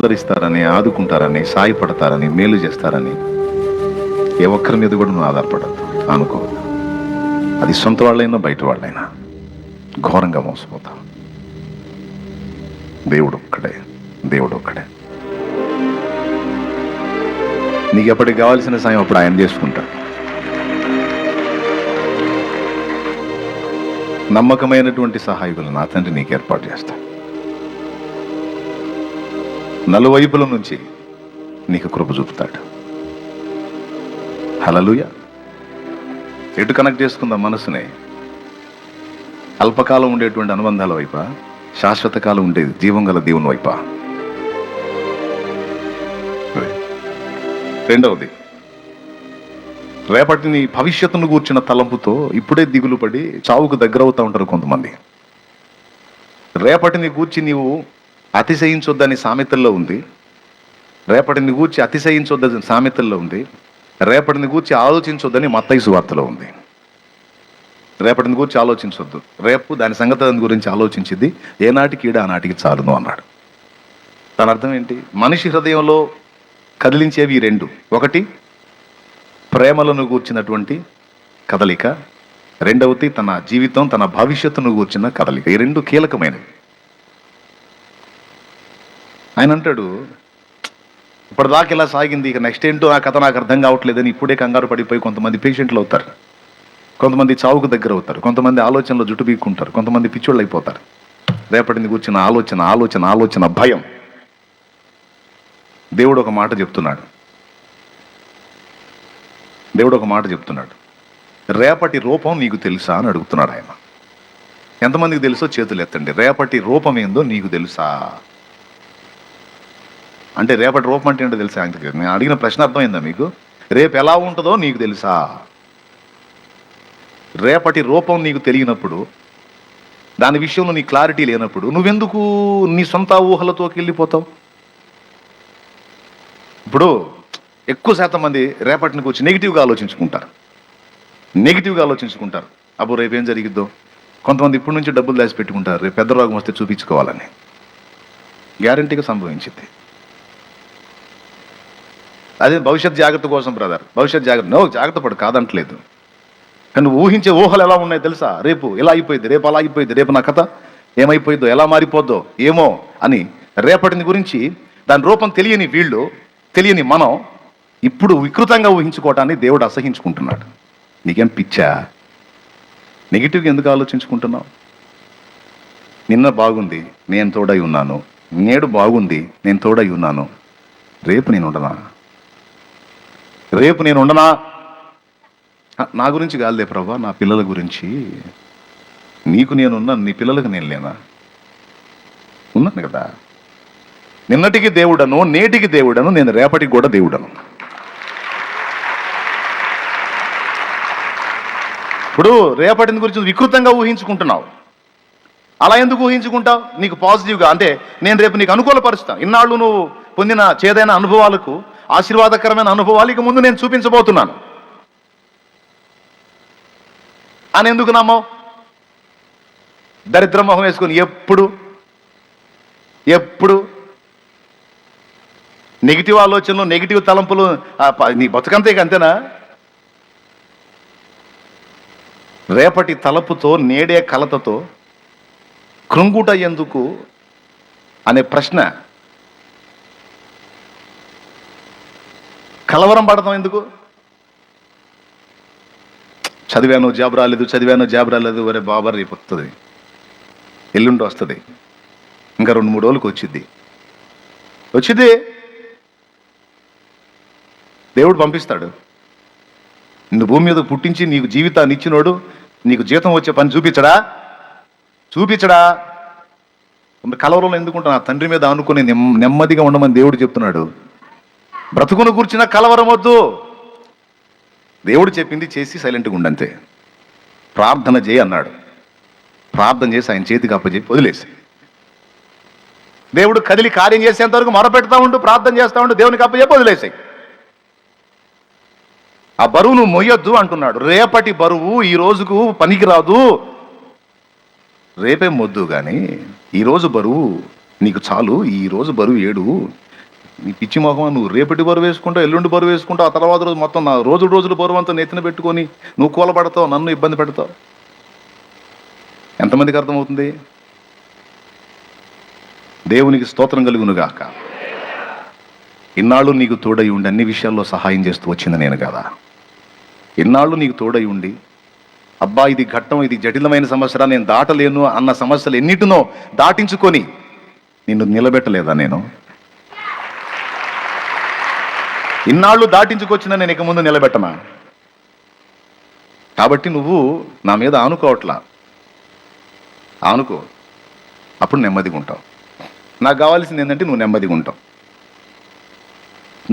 ఆదరిస్తారని ఆదుకుంటారని సాయపడతారని మేలు చేస్తారని ఏ ఒక్కరి మీద కూడా నువ్వు ఆధారపడద్దు అనుకోవద్దు అది సొంత వాళ్ళైనా బయట వాళ్ళైనా. ఘోరంగా మోసపోతాం. దేవుడు ఒక్కడే. దేవుడు ఒక్కడే. నీకు ఎప్పటికి కావాల్సిన సాయం అప్పుడు ఆయన చేసుకుంటాడు. నమ్మకమైనటువంటి సహాయకులు నా తండ్రి నీకు ఏర్పాటు చేస్తాను నలువైపుల నుంచి నీకు కృప చూపుతాడు. హలలుయ ఎటు కనెక్ట్ చేసుకుందాం మనసునే? అల్పకాలం ఉండేటువంటి అనుబంధాల వైపా? శాశ్వత కాలం ఉండేది జీవం గల దేవుని వైపా? రెండవది రేపటి నీ భవిష్యత్తును కూర్చిన తలంపుతో ఇప్పుడే దిగులు పడి చావుకు దగ్గర అవుతూ ఉంటారు కొంతమంది. రేపటిని గూర్చి నీవు అతిశయించొద్దని సామెతల్లో ఉంది. రేపటిని గూర్చి అతిశయించొద్దని సామెతల్లో ఉంది. రేపటిని గూర్చి ఆలోచించొద్దని మత్తైసు వార్తలో ఉంది. రేపటిని గురించి ఆలోచించొద్దు. రేపు దాని సంగతి గురించి ఆలోచించింది ఏనాటికి ఈడ ఆనాటికి చాలును అన్నాడు. దాని అర్థం ఏంటి? మనిషి హృదయంలో కదిలించేవి రెండు. ఒకటి ప్రేమలను కూర్చున్నటువంటి కదలిక. రెండవది తన జీవితం తన భవిష్యత్తును కూర్చున్న కదలిక. ఈ రెండు కీలకమైనవి. ఆయన అంటాడు ఇప్పటిదాకా ఇలా సాగింది ఇక నెక్స్ట్ ఏంటో ఆ కథ నాకు అర్థం కావట్లేదని ఇప్పుడే కంగారు పడిపోయి కొంతమంది పేషెంట్లు అవుతారు. కొంతమంది చావుకు దగ్గర అవుతారు. కొంతమంది ఆలోచనలో జుట్టు పీక్కుంటారు. కొంతమంది పిచ్చోళ్ళు అయిపోతారు. రేపటిని కూర్చున్న ఆలోచన ఆలోచన ఆలోచన భయం. దేవుడు ఒక మాట చెప్తున్నాడు. దేవుడు ఒక మాట చెప్తున్నాడు. రేపటి రూపం నీకు తెలుసా? అని అడుగుతున్నాడు ఆయన. ఎంతమందికి తెలుసో చేతులు ఎత్తండి రేపటి రూపం ఏందో నీకు తెలుసా? అంటే రేపటి రూపం అంటే ఏంటో తెలుసా ఆయనకి నేను అడిగిన ప్రశ్న అర్థమైందా మీకు? రేపు ఎలా ఉంటుందో నీకు తెలుసా? రేపటి రూపం నీకు తెలియనప్పుడు దాని విషయంలో నీ క్లారిటీ లేనప్పుడు నువ్వెందుకు నీ సొంత ఊహలతోకి వెళ్ళిపోతావు ఇప్పుడు ఎక్కువ శాతం మంది రేపటిని వచ్చి నెగిటివ్గా ఆలోచించుకుంటారు. నెగిటివ్గా ఆలోచించుకుంటారు. అబ్బో రేపు ఏం జరిగిద్దో? కొంతమంది ఇప్పటి నుంచి డబ్బులు దాచి పెట్టుకుంటారు రేపు పెద్ద రోగం వస్తే చూపించుకోవాలని. గ్యారంటీగా సంభవించింది. అదే భవిష్యత్ జాగ్రత్త కోసం బ్రదర్ భవిష్యత్ జాగ్రత్త. నో జాగ్రత్త పడు కాదంటలేదు. కానీ ఊహించే ఊహలు ఎలా ఉన్నాయి తెలుసా? రేపు ఎలా అయిపోయింది రేపు అలా అయిపోయింది రేపు నా కథ ఏమైపోయిందో ఎలా మారిపోద్దో ఏమో అని రేపటిని గురించి దాని రూపం తెలియని వీళ్ళు తెలియని మనం ఇప్పుడు వికృతంగా ఊహించుకోవటాన్ని దేవుడు అసహించుకుంటున్నాడు. నీకేం పిచ్చా? నెగిటివ్గా ఎందుకు ఆలోచించుకుంటున్నావు? నిన్న బాగుంది నేను తోడై ఉన్నాను. నేడు బాగుంది నేను తోడై ఉన్నాను. రేపు నేను ఉండనా? రేపు నేను ఉండనా? నా గురించి కాదులే ప్రభా నా పిల్లల గురించి. నీకు నేను నీ పిల్లలకు నేను లేనా? ఉన్నాను కదా? నిన్నటికి దేవుడను నేటికి దేవుడను నేను రేపటికి కూడా దేవుడను. ఇప్పుడు రేపటిని గురించి వికృతంగా ఊహించుకుంటున్నావు. అలా ఎందుకు ఊహించుకుంటావు? నీకు పాజిటివ్గా అంటే నేను రేపు నీకు అనుకూలపరుస్తాను. ఇన్నాళ్ళు నువ్వు పొందిన చేదైన అనుభవాలకు ఆశీర్వాదకరమైన అనుభవాలు ఇక ముందు నేను చూపించబోతున్నాను. అని ఎందుకు నమ్మవు? దరిద్ర మొహం వేసుకుని ఎప్పుడు ఎప్పుడు నెగిటివ్ ఆలోచనలు నెగిటివ్ తలంపులు నీ బతుకంతే ఇక అంతేనా రేపటి తలపుతో నేడే కలతతో కృంగుట ఎందుకు? అనే ప్రశ్న కలవరం పడతాం ఎందుకు? చదివాను జాబ్ రాలేదు చదివాను జాబ్ రాలేదు వరే బాబర్ రేపు వస్తుంది ఎల్లుండి వస్తుంది. ఇంకా రెండు మూడు రోజులకు వచ్చింది వచ్చింది దేవుడు పంపిస్తాడు. నిన్ను భూమి మీద పుట్టించి నీకు జీవితాన్ని ఇచ్చినోడు నీకు జీతం వచ్చే పని చూపించడా? చూపించడా? కలవరంలో ఎందుకుంటా నా తండ్రి మీద అనుకుని నెమ్మదిగా ఉండమని దేవుడు చెప్తున్నాడు. బ్రతుకును కూర్చిన కలవరం వద్దు దేవుడు చెప్పింది చేసి సైలెంట్గా ఉండంతే ప్రార్థన చేయి అన్నాడు. ప్రార్థన చేసి ఆయన చేతికి అప్పచెప్పి వదిలేసి. దేవుడు కదిలి కార్యం చేసేంత వరకు మొరపెడతా ఉండు ప్రార్థన చేస్తా ఉండు దేవునికి అప్పచెప్పి వదిలేసాయి ఆ బరువును మొయ్యొద్దు అంటున్నాడు. రేపటి బరువు ఈ రోజుకు పనికిరాదు. రేపే మొద్దు కానీ ఈరోజు బరువు నీకు చాలు ఈరోజు బరువు ఏడు. నీ పిచ్చి మొహం నువ్వు రేపటి బరువు వేసుకుంటావు ఎల్లుండి బరువు వేసుకుంటావు ఆ తర్వాత రోజు మొత్తం నా రోజు రోజులు బరువు అంతా నెత్తిన పెట్టుకొని నువ్వు కూలబడతావు నన్ను ఇబ్బంది పెడతావు. ఎంతమందికి అర్థమవుతుంది? దేవునికి స్తోత్రం కలుగునుగాక. ఇన్నాళ్ళు నీకు తోడై ఉండి అన్ని విషయాల్లో సహాయం చేస్తూ వచ్చింది నేను కదా. ఇన్నాళ్ళు నీకు తోడై ఉండి అబ్బా ఇది ఘట్టం ఇది జటిలమైన సమస్య నేను దాటలేను అన్న సమస్యలు ఎన్నిటినో దాటించుకొని నిన్ను నిలబెట్టలేదా నేను? ఇన్నాళ్ళు దాటించుకొచ్చిన నేను ఇక ముందు నిలబెట్టనా? కాబట్టి నువ్వు నా మీద ఆనుకోవట్లా. ఆనుకో. అప్పుడు నెమ్మదిగా ఉంటావు. నాకు కావాల్సింది ఏంటంటే నువ్వు నెమ్మదిగా ఉంటావు.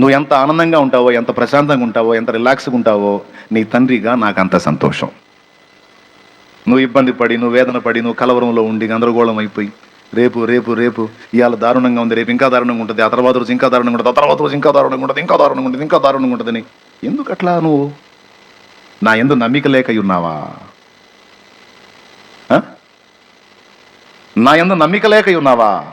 నువ్వు ఎంత ఆనందంగా ఉంటావో ఎంత ప్రశాంతంగా ఉంటావో ఎంత రిలాక్స్గా ఉంటావో నీ తండ్రిగా నాకు అంత సంతోషం. నువ్వు ఇబ్బంది పడి నువ్వు వేదన పడి నువ్వు కలవరంలో ఉండి గందరగోళం అయిపోయి రేపు రేపు రేపు. ఇవాళ దారుణంగా ఉంది. రేపు ఇంకా దారుణంగా ఉంటుంది. ఆ తర్వాత రోజు ఇంకా దారుణంగా ఉంటుంది. ఆ తర్వాత రోజు ఇంకా దారుణంగా ఉంటుంది. ఇంకా దారుణంగా ఉంటుంది. ఇంకా దారుణంగా ఉంటుందని. ఎందుకు అట్లా నువ్వు? నా ఎందు నమ్మిక లేక ఉన్నావా? ఆ? నా ఎందు నమ్మిక లేక ఉన్నావా?